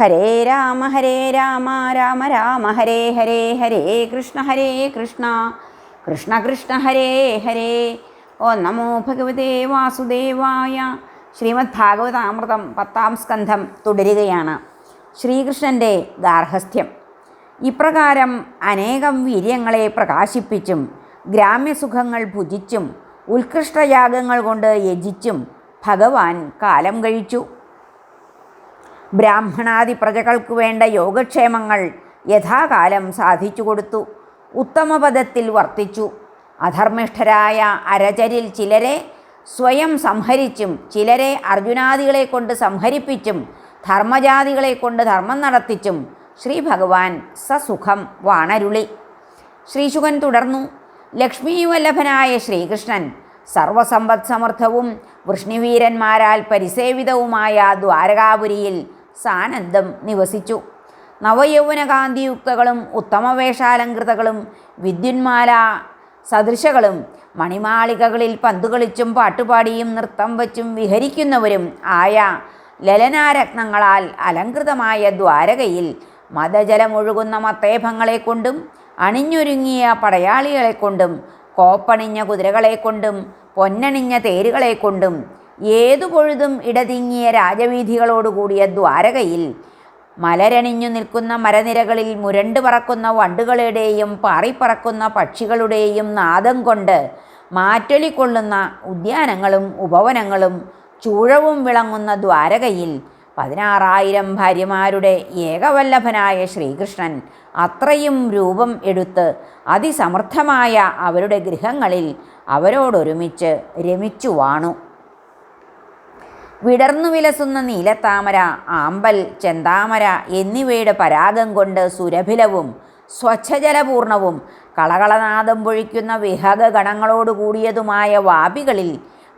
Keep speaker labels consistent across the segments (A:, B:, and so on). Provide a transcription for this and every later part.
A: ഹരേ രാമ ഹരേ രാമ രാമ രാമ ഹരേ ഹരേ ഹരേ കൃഷ്ണ ഹരേ കൃഷ്ണ. കൃഷ്ണ കൃഷ്ണ ഹരേ ഹരേ. ഓ നമോ ഭഗവതേ വാസുദേവായ. ശ്രീമദ് ഭാഗവതാമൃതം പത്താം സ്കന്ധം തുടരുകയാണ്. ശ്രീകൃഷ്ണന്റെ ഗാർഹസ്ഥ്യം. ഇപ്രകാരം അനേകം വീര്യങ്ങളെ പ്രകാശിപ്പിച്ചും ഗ്രാമ്യസുഖങ്ങൾ ഭുജിച്ചും ഉത്കൃഷ്ടയാഗങ്ങൾ കൊണ്ട് യജിച്ചും ഭഗവാൻ കാലം കഴിച്ചു. ബ്രാഹ്മണാദി പ്രജകൾക്ക് വേണ്ട യോഗക്ഷേമങ്ങൾ യഥാകാലം സാധിച്ചു കൊടുത്തു. ഉത്തമപദത്തിൽ വർത്തിച്ചു. അധർമ്മിഷ്ഠരായ അരചരിൽ ചിലരെ സ്വയം സംഹരിച്ചും ചിലരെ അർജുനാദികളെ കൊണ്ട് സംഹരിപ്പിച്ചും ധർമ്മജാതികളെ കൊണ്ട് ധർമ്മം നടത്തിച്ചും ശ്രീ ഭഗവാൻ സസുഖം വാണരുളി. ശ്രീശുഖൻ തുടർന്നു. ലക്ഷ്മീവല്ലഭനായ ശ്രീകൃഷ്ണൻ സർവസമ്പദ് സമർത്ഥവും വൃഷ്ണിവീരന്മാരാൽ പരിസേവിതവുമായ ദ്വാരകാപുരിയിൽ സാനന്ദം നിവസിച്ചു. നവയൗവനകാന്തിയുക്തകളും ഉത്തമവേഷാലങ്കൃതകളും വിദ്യുന്മാല സദൃശകളും മണിമാളികകളിൽ പന്തുകളിച്ചും പാട്ടുപാടിയും നൃത്തം വച്ചും വിഹരിക്കുന്നവരും ആയ ലലനാരത്നങ്ങളാൽ അലങ്കൃതമായ ദ്വാരകയിൽ മതജലമൊഴുകുന്ന മത്തേഭങ്ങളെ കൊണ്ടും അണിഞ്ഞൊരുങ്ങിയ പടയാളികളെ കൊണ്ടും കോപ്പണിഞ്ഞ കുതിരകളെ കൊണ്ടും പൊന്നണിഞ്ഞ തേരുകളെ കൊണ്ടും ഏതു പൊഴുതും ഇടതിങ്ങിയ രാജവീഥികളോടുകൂടിയ ദ്വാരകയിൽ മലരണിഞ്ഞു നിൽക്കുന്ന മരനിരകളിൽ മുരണ്ടു പറക്കുന്ന വണ്ടുകളുടെയും പാറിപ്പറക്കുന്ന പക്ഷികളുടെയും നാദം കൊണ്ട് മാറ്റൊലിക്കൊള്ളുന്ന ഉദ്യാനങ്ങളും ഉപവനങ്ങളും ചൂഴവും വിളങ്ങുന്ന ദ്വാരകയിൽ പതിനാറായിരം ഭാര്യമാരുടെ ഏകവല്ലഭനായ ശ്രീകൃഷ്ണൻ അത്രയും രൂപം എടുത്ത് അതിസമർത്ഥമായ അവരുടെ ഗൃഹങ്ങളിൽ അവരോടൊരുമിച്ച് രമിച്ചു വാണു. വിടർന്നു വിലസുന്ന നീലത്താമര ആമ്പൽ ചെന്താമര എന്നിവയുടെ പരാഗം കൊണ്ട് സുരഭിലവും സ്വച്ഛജലപൂർണവും കളകളനാദം പൊഴിക്കുന്ന വിഹക ഗണങ്ങളോട് കൂടിയതുമായ വാപികളിൽ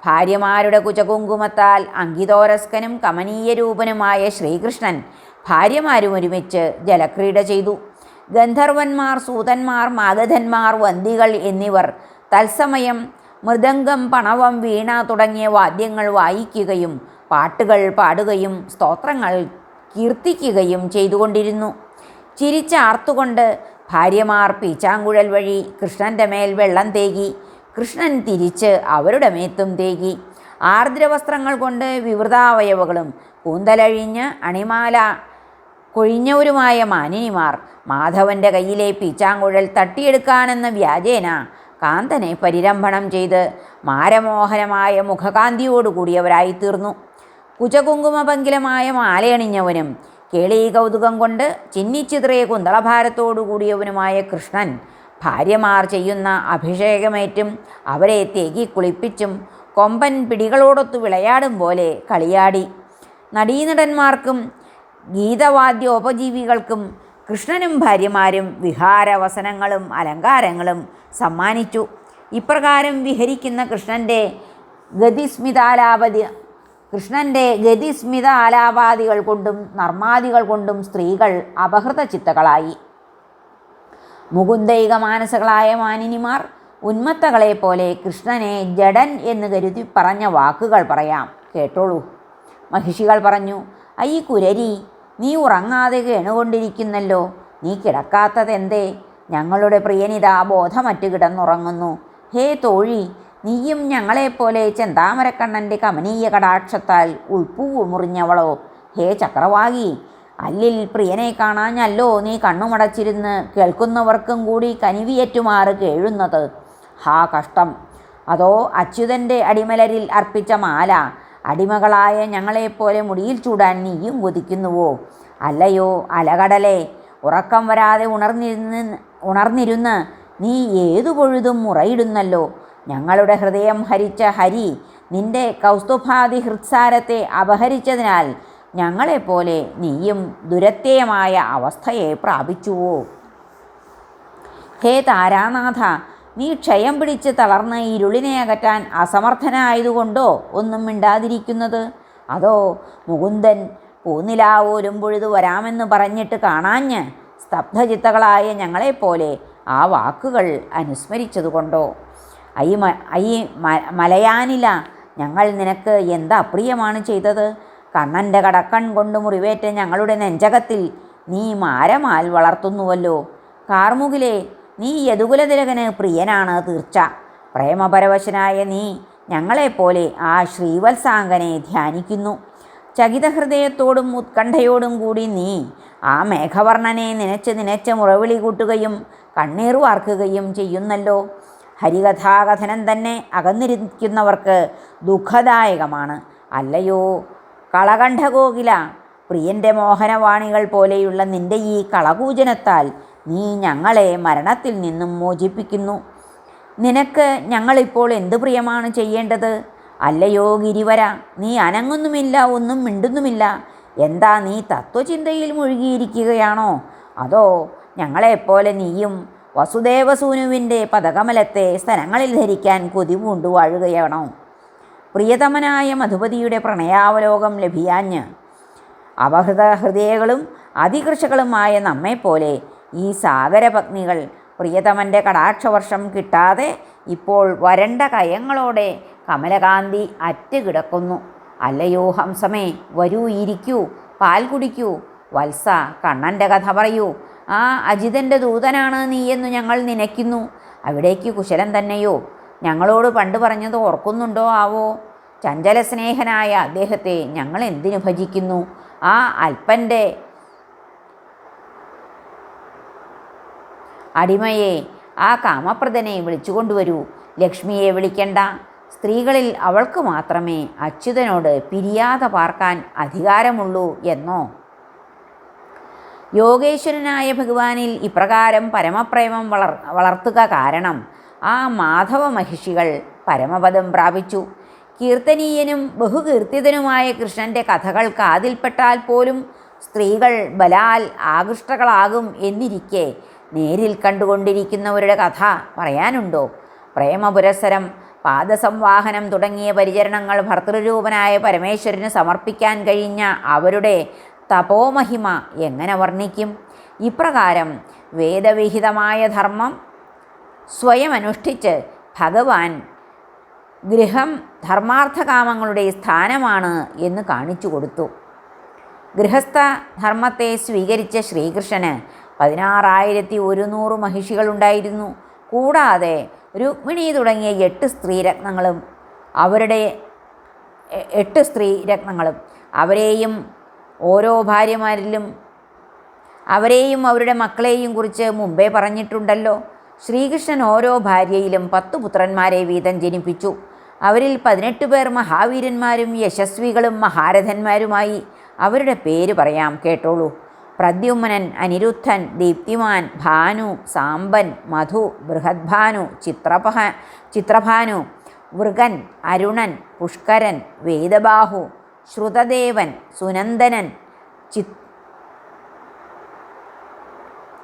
A: ഭാര്യമാരുടെ കുചകുങ്കുമത്താൽ അങ്കിതോരസ്കനും കമനീയ രൂപനുമായ ശ്രീകൃഷ്ണൻ ഭാര്യമാരും ഒരുമിച്ച് ജലക്രീഡ ചെയ്തു. ഗന്ധർവന്മാർ സൂതന്മാർ മാഗധന്മാർ വന്തികൾ എന്നിവർ തത്സമയം മൃദംഗം പണവം വീണ തുടങ്ങിയ വാദ്യങ്ങൾ വായിക്കുകയും പാട്ടുകൾ പാടുകയും സ്തോത്രങ്ങൾ കീർത്തിക്കുകയും ചെയ്തുകൊണ്ടിരുന്നു. ചിരിച്ചാർത്തുകൊണ്ട് ഭാര്യമാർ പീച്ചാങ്കുഴൽ വഴി കൃഷ്ണന്റെ മേൽ വെള്ളം തേകി കൃഷ്ണൻ തിരിച്ച് അവരുടെ മേത്തും തേകി. ആർദ്രവസ്ത്രങ്ങൾ കൊണ്ട് വിവൃതാവയവകളും കൂന്തലഴിഞ്ഞ് അണിമാല കൊഴിഞ്ഞവരുമായ മാനിനിമാർ മാധവന്റെ കയ്യിലെ പീച്ചാങ്കുഴൽ തട്ടിയെടുക്കാനെന്ന വ്യാജേന കാന്തനെ പരിരംഭണം ചെയ്ത് മാരമോഹനമായ മുഖകാന്തിയോടുകൂടിയവരായി തീർന്നു കുചകുങ്കുമപങ്കിലമായ മാലയണിഞ്ഞവനും കേളീ കൗതുകം കൊണ്ട് ചിന്നിച്ചിത്രയെ കുന്തളഭാരത്തോടു കൂടിയവനുമായ കൃഷ്ണൻ ഭാര്യമാർ ചെയ്യുന്ന അഭിഷേകമേറ്റും അവരെ തേകി കുളിപ്പിച്ചും കൊമ്പൻ പിടികളോടൊത്തു വിളയാടും പോലെ കളിയാടി. നടീനടന്മാർക്കും ഗീതവാദ്യോപജീവികൾക്കും കൃഷ്ണനും ഭാര്യമാരും വിഹാരവസനങ്ങളും അലങ്കാരങ്ങളും സമ്മാനിച്ചു. ഇപ്രകാരം വിഹരിക്കുന്ന കൃഷ്ണന്റെ ഗതിസ്മിതാലാപതി കൃഷ്ണന്റെ ഗതിസ്മിത ആലാപാദികൾ കൊണ്ടും നർമാദികൾ കൊണ്ടും സ്ത്രീകൾ അപഹൃത ചിത്തകളായി മുകുന്ദൈക മാനസകളായ മാനിനിമാർ ഉന്മത്തകളെ പോലെ കൃഷ്ണനെ ജഡൻ എന്ന് കരുതി പറഞ്ഞ വാക്കുകൾ പറയാം. കേട്ടോളൂ. മഹിഷികൾ പറഞ്ഞു അയ്യ കുരരി നീ ഉറങ്ങാതെ കേണുകൊണ്ടിരിക്കുന്നല്ലോ. നീ കിടക്കാത്തതെന്തേ? ഞങ്ങളുടെ പ്രിയനിതാ ബോധമറ്റ് കിടന്നുറങ്ങുന്നു. ഹേ തോഴി നീയും ഞങ്ങളെപ്പോലെ ചെന്താമരക്കണ്ണന്റെ കമനീയ കടാക്ഷത്താൽ ഉൾപ്പൂവ് മുറിഞ്ഞവളോ. ഹേ ചക്രവാകി അല്ലിൽ പ്രിയനെ കാണാഞ്ഞല്ലോ നീ കണ്ണുമടച്ചിരുന്ന് കേൾക്കുന്നവർക്കും കൂടി കനിവിയേറ്റുമാറ് കേഴുന്നത്. ഹാ കഷ്ടം. അതോ അച്യുതന്റെ അടിമലരിൽ അർപ്പിച്ച മാല അടിമകളായ ഞങ്ങളെപ്പോലെ മുടിയിൽ ചൂടാൻ നീയും കൊതിക്കുന്നുവോ? അല്ലയോ അലകടലെ ഉറക്കം വരാതെ ഉണർന്നിരുന്ന് ഉണർന്നിരുന്ന് നീ ഏതു പൊഴുതും മുറയിടുന്നല്ലോ. ഞങ്ങളുടെ ഹൃദയം ഹരിച്ച ഹരി നിന്റെ കൗസ്തുഭാതി ഹൃത്സാരത്തെ അപഹരിച്ചതിനാൽ ഞങ്ങളെപ്പോലെ നീയും ദുരത്യമായ അവസ്ഥയെ പ്രാപിച്ചുവോ? ഹേ താരാനാഥ നീ ക്ഷയം പിടിച്ച് തളർന്ന് ഇരുളിനെ അകറ്റാൻ അസമർത്ഥനായതുകൊണ്ടോ ഒന്നും മിണ്ടാതിരിക്കുന്നത്? അതോ മുകുന്ദൻ പൂനിലാവോലും പൊഴുതു വരാമെന്ന് പറഞ്ഞിട്ട് കാണാഞ്ഞ് സ്തബ്ധചിത്തകളായ ഞങ്ങളെപ്പോലെ ആ വാക്കുകൾ അനുസ്മരിച്ചതുകൊണ്ടോ? അയ്യ മ മലയാനില ഞങ്ങൾ നിനക്ക് എന്താ അപ്രിയമാണ് ചെയ്തത്? കണ്ണന്റെ കടക്കൺ കൊണ്ട് മുറിവേറ്റ ഞങ്ങളുടെ നെഞ്ചകത്തിൽ നീ മാരമാൽ വളർത്തുന്നുവല്ലോ. കാർമുകിലെ നീ യദുകുലതിലകന് പ്രിയനാണ് തീർച്ച. പ്രേമപരവശനായ നീ ഞങ്ങളെപ്പോലെ ആ ശ്രീവത്സാംഗനെ ധ്യാനിക്കുന്നു. ചകിതഹൃദയത്തോടും ഉത്കണ്ഠയോടും കൂടി നീ ആ മേഘവർണനെ നനച്ച് നനച്ച് മുറവിളി കൂട്ടുകയും കണ്ണീർ വാർക്കുകയും ചെയ്യുന്നല്ലോ. ഹരികഥാകഥനം തന്നെ അകന്നിരിക്കുന്നവർക്ക് ദുഃഖദായകമാണ്. അല്ലയോ? കളകണ്ഠകോകില പ്രിയന്റെ മോഹനവാണികൾ പോലെയുള്ള നിന്റെ ഈ കളകൂജനത്താൽ നീ ഞങ്ങളെ മരണത്തിൽ നിന്നും മോചിപ്പിക്കുന്നു. നിനക്ക് ഞങ്ങളിപ്പോൾ എന്ത് പ്രിയമാണ് ചെയ്യേണ്ടത്? അല്ലയോ ഗിരിവര നീ അനങ്ങുന്നുമില്ല ഒന്നും മിണ്ടുന്നുമില്ല. എന്താ നീ തത്വചിന്തയിൽ മുഴുകിയിരിക്കുകയാണോ? അതോ ഞങ്ങളെപ്പോലെ നീയും വസുദേവസൂനുവിന്റെ പദകമലത്തെ സ്ഥലങ്ങളിൽ ധരിക്കാൻ കൊതിപൂണ്ടു വാഴുകയാണോ? പ്രിയതമനായ മധുപതിയുടെ പ്രണയാവലോകം ലഭിയാഞ്ഞ് അപഹൃത ഹൃദയകളും അതികൃഷകളുമായ നമ്മെപ്പോലെ ഈ സാഗരപത്നികൾ പ്രിയതമന്റെ കടാക്ഷവർഷം കിട്ടാതെ ഇപ്പോൾ വരണ്ട കയങ്ങളോടെ കമലകാന്തി അറ്റുകിടക്കുന്നു. അല്ലയോ ഹംസമേ വരൂ ഇരിക്കൂ പാൽ കുടിക്കൂ വത്സ കണ്ണന്റെ കഥ പറയൂ ആ അജിതന്റെ ദൂതനാണ് നീയെന്ന് ഞങ്ങൾ നനയ്ക്കുന്നു. അവിടേക്ക് കുശലം തന്നെയോ? ഞങ്ങളോട് പണ്ട് പറഞ്ഞത് ഓർക്കുന്നുണ്ടോ ആവോ? ചഞ്ചലസ്നേഹനായ അദ്ദേഹത്തെ ഞങ്ങൾ എന്തിനു ഭജിക്കുന്നു? ആ അല്പന്റെ അടിമയെ ആ കാമപ്രദനെ വിളിച്ചുകൊണ്ടുവരൂ ലക്ഷ്മിയെ വിളിക്കണ്ട. സ്ത്രീകളിൽ അവൾക്ക് മാത്രമേ അച്യുതനോട് പിരിയാതെ പാർക്കാൻ അധികാരമുള്ളൂ എന്നോ? യോഗേശ്വരനായ ഭഗവാനിൽ ഇപ്രകാരം പരമപ്രേമം വളർ വളർത്തുക കാരണം ആ മാധവ മഹിഷികൾ പരമപദം പ്രാപിച്ചു. കീർത്തനീയനും ബഹുകീർത്തിതനുമായ കൃഷ്ണന്റെ കഥകൾ കാതിൽപ്പെട്ടാൽ പോലും സ്ത്രീകൾ ബലാൽ ആകൃഷ്ടകളാകും എന്നിരിക്കെ നേരിൽ കണ്ടുകൊണ്ടിരിക്കുന്നവരുടെ കഥ പറയാനുണ്ടോ? പ്രേമപുരസരം പാദസംവാഹനം തുടങ്ങിയ പരിചരണങ്ങൾ ഭർത്തൃരൂപനായ പരമേശ്വരന് സമർപ്പിക്കാൻ കഴിഞ്ഞ അവരുടെ തപോമഹിമ എങ്ങനെ വർണിക്കും? ഇപ്രകാരം വേദവിഹിതമായ ധർമ്മം സ്വയം അനുഷ്ഠിച്ച് ഭഗവാൻ ഗൃഹം ധർമാർത്ഥകാമങ്ങളുടെ സ്ഥാനമാണ് എന്ന് കാണിച്ചു കൊടുത്തു. ഗൃഹസ്ഥ ധർമ്മത്തെ സ്വീകരിച്ച ശ്രീകൃഷ്ണന് പതിനാറായിരത്തി ഒരുന്നൂറ് മഹിഷികളുണ്ടായിരുന്നു. കൂടാതെ രുക്മിണി തുടങ്ങിയ എട്ട് സ്ത്രീരത്നങ്ങളും അവരുടെ എട്ട് സ്ത്രീരത്നങ്ങളും അവരെയും ഓരോ ഭാര്യമാരിലും അവരെയും അവരുടെ മക്കളെയും കുറിച്ച് മുമ്പേ പറഞ്ഞിട്ടുണ്ടല്ലോ. ശ്രീകൃഷ്ണൻ ഓരോ ഭാര്യയിലും പത്തു പുത്രന്മാരെ വീതം ജനിപ്പിച്ചു. അവരിൽ പതിനെട്ട് പേർ മഹാവീരന്മാരും യശസ്വികളും മഹാരഥന്മാരുമായി. അവരുടെ പേര് പറയാം കേട്ടോളൂ. പ്രദ്യുമ്നൻ അനിരുദ്ധൻ ദീപ്തിമാൻ ഭാനു സാമ്പൻ മധു ബൃഹദ്ഭാനു ചിത്രപഹ ചിത്രഭാനു വൃഗൻ അരുണൻ പുഷ്കരൻ വേദബാഹു ശ്രുതദേവൻ സുനന്ദനൻ ചിത്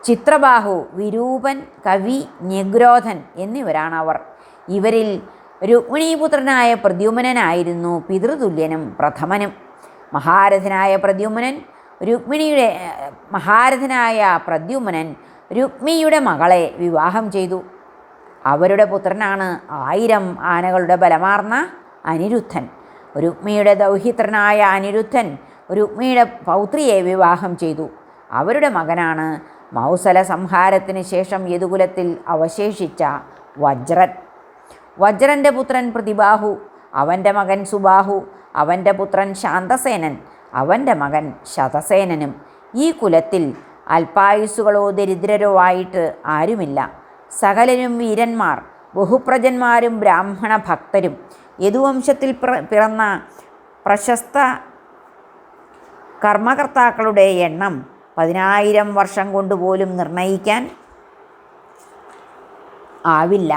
A: ചിത്രബാഹു വിരൂപൻ കവി നിഗ്രോധൻ എന്നിവരാണവർ. ഇവരിൽ രുക്മിണീപുത്രനായ പ്രദ്യുമനായിരുന്നു പിതൃതുല്യനും പ്രഥമനും. മഹാരഥനായ പ്രദ്യുമനൻ രുക്മിണിയുടെ മഹാരഥനായ പ്രദ്യുമനൻ രുക്മിയുടെ മകളെ വിവാഹം ചെയ്തു. അവരുടെ പുത്രനാണ് ആയിരം ആനകളുടെ ബലമാർന്ന അനിരുദ്ധൻ. രുക്മിയുടെ ദൗഹിത്രനായ അനിരുദ്ധൻ രുക്മിയുടെ പൗത്രിയെ വിവാഹം ചെയ്തു. അവരുടെ മകനാണ് മൗസല സംഹാരത്തിന് ശേഷം യദുകുലത്തിൽ അവശേഷിച്ച വജ്രൻ. വജ്രന്റെ പുത്രൻ പ്രതിബാഹു അവന്റെ മകൻ സുബാഹു അവന്റെ പുത്രൻ ശാന്തസേനൻ അവന്റെ മകൻ ശതസേനനും. ഈ കുലത്തിൽ അല്പായുസ്സുകളോ ദരിദ്രരോ ആയിട്ട് ആരുമില്ല. സകലരും വീരന്മാർ ബഹുപ്രജന്മാരും ബ്രാഹ്മണ ഭക്തരും യദുവംശത്തിൽ പിറന്ന പ്രശസ്ത കർമ്മകർത്താക്കളുടെ എണ്ണം പതിനായിരം വർഷം കൊണ്ടുപോലും നിർണയിക്കാൻ ആവില്ല.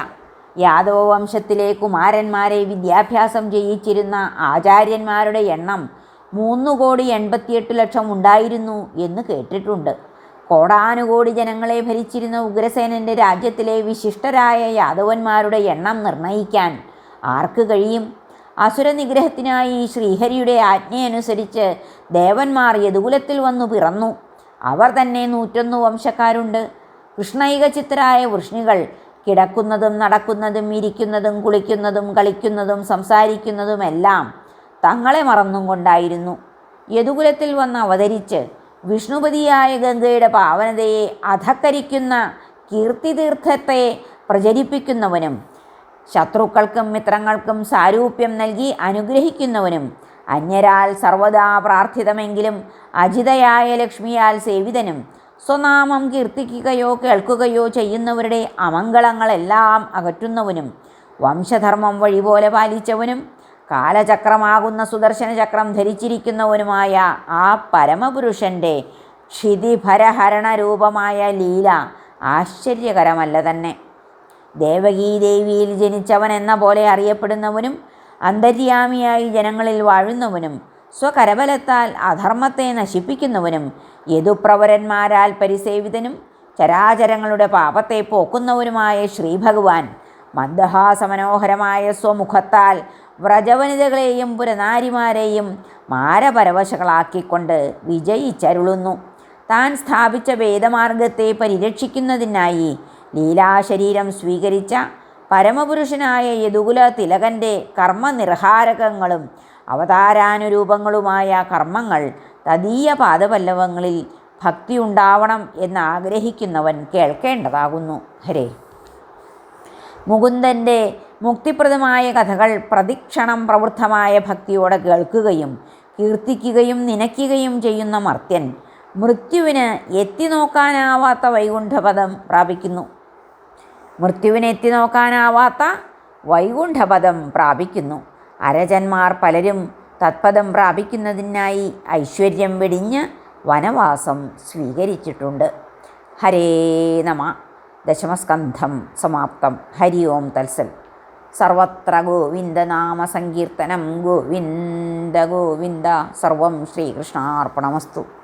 A: യാദവ വംശത്തിലെ കുമാരന്മാരെ വിദ്യാഭ്യാസം ചെയ്യിച്ചിരുന്ന ആചാര്യന്മാരുടെ എണ്ണം മൂന്ന് കോടി എൺപത്തിയെട്ട് ലക്ഷം ഉണ്ടായിരുന്നു എന്ന് കേട്ടിട്ടുണ്ട്. കോടാനുകോടി ജനങ്ങളെ ഭരിച്ചിരുന്ന ഉഗ്രസേനന്റെ രാജ്യത്തിലെ വിശിഷ്ടരായ യാദവന്മാരുടെ എണ്ണം നിർണയിക്കാൻ ആർക്ക് കഴിയും? അസുരനിഗ്രഹത്തിനായി ശ്രീഹരിയുടെ ആജ്ഞയനുസരിച്ച് ദേവന്മാർ യദുകുലത്തിൽ വന്നു പിറന്നു. അവർ തന്നെ നൂറ്റൊന്ന് വംശക്കാരുണ്ട്. കൃഷ്ണൈകചിത്തരായ വൃഷ്ണികൾ കിടക്കുന്നതും നടക്കുന്നതും ഇരിക്കുന്നതും കുളിക്കുന്നതും കളിക്കുന്നതും സംസാരിക്കുന്നതുമെല്ലാം തങ്ങളെ മറന്നും കൊണ്ടായിരുന്നു. യദുകുലത്തിൽ വന്ന് അവതരിച്ച് വിഷ്ണുപതിയായ ഗംഗയുടെ പാവനതയെ അധക്കരിക്കുന്ന കീർത്തിതീർത്ഥത്തെ പ്രചരിപ്പിക്കുന്നവനും ശത്രുക്കൾക്കും മിത്രങ്ങൾക്കും സാരൂപ്യം നൽകി അനുഗ്രഹിക്കുന്നവനും അന്യരാൽ സർവദാ പ്രാർത്ഥിതമെങ്കിലും അജിതയായ ലക്ഷ്മിയാൽ സേവിതനും സ്വനാമം കീർത്തിക്കുകയോ കേൾക്കുകയോ ചെയ്യുന്നവരുടെ അമംഗളങ്ങളെല്ലാം അകറ്റുന്നവനും വംശധർമ്മം വഴിപോലെ പാലിച്ചവനും കാലചക്രമാകുന്ന സുദർശന ചക്രം ധരിച്ചിരിക്കുന്നവനുമായ ആ പരമപുരുഷന്റെ ക്ഷിതിഭരഹരണ രൂപമായ ലീല ആശ്ചര്യകരമല്ല തന്നെ. ദേവകീദേവിയിൽ ജനിച്ചവൻ എന്ന പോലെ അറിയപ്പെടുന്നവനും അന്തര്യാമിയായി ജനങ്ങളിൽ വാഴുന്നവനും സ്വകരബലത്താൽ അധർമ്മത്തെ നശിപ്പിക്കുന്നവനും യദുപ്രവരന്മാരാൽ പരിസേവിതനും ചരാചരങ്ങളുടെ പാപത്തെ പോക്കുന്നവനുമായ ശ്രീഭഗവാൻ മന്ദഹാസമനോഹരമായ സ്വമുഖത്താൽ വ്രജവനിതകളെയും പുരനാരിമാരെയും മാരപരവശകളാക്കിക്കൊണ്ട് വിജയിച്ചരുളുന്നു. താൻ സ്ഥാപിച്ച വേദമാർഗത്തെ പരിരക്ഷിക്കുന്നതിനായി ലീലാശരീരം സ്വീകരിച്ച പരമപുരുഷനായ യദുകുല തിലകന്റെ കർമ്മനിർഹാരകങ്ങളും അവതാരാനുരൂപങ്ങളുമായ കർമ്മങ്ങൾ തദീയ പാദപല്ലവങ്ങളിൽ ഭക്തിയുണ്ടാവണം എന്ന് ആഗ്രഹിക്കുന്നവൻ കേൾക്കേണ്ടതാകുന്നു. ഹരേ. മുകുന്ദന്റെ മുക്തിപ്രദമായ കഥകൾ പ്രതിക്ഷണം പ്രവൃത്തമായ ഭക്തിയോടെ കേൾക്കുകയും കീർത്തിക്കുകയും നനയ്ക്കുകയും ചെയ്യുന്ന മർത്യൻ മൃത്യുവിന് എത്തി നോക്കാനാവാത്ത വൈകുണ്ഠപദം പ്രാപിക്കുന്നു. മൃത്യുവിന് എത്തി നോക്കാനാവാത്ത വൈകുണ്ഠപദം പ്രാപിക്കുന്നു. അരജന്മാർ പലരും തത്പദം പ്രാപിക്കുന്നതിനായി ഐശ്വര്യം വെടിഞ്ഞ് വനവാസം സ്വീകരിച്ചിട്ടുണ്ട്. ഹരേ നമ. ദശമസ്കന്ധം സമാപ്തം. ഹരി ഓം തത്സൽ. സർവത്ര ഗോവിന്ദനാമസങ്കീർത്തനം ഗോവിന്ദ ഗോവിന്ദ. സർവം ശ്രീകൃഷ്ണാർപ്പണമസ്തു.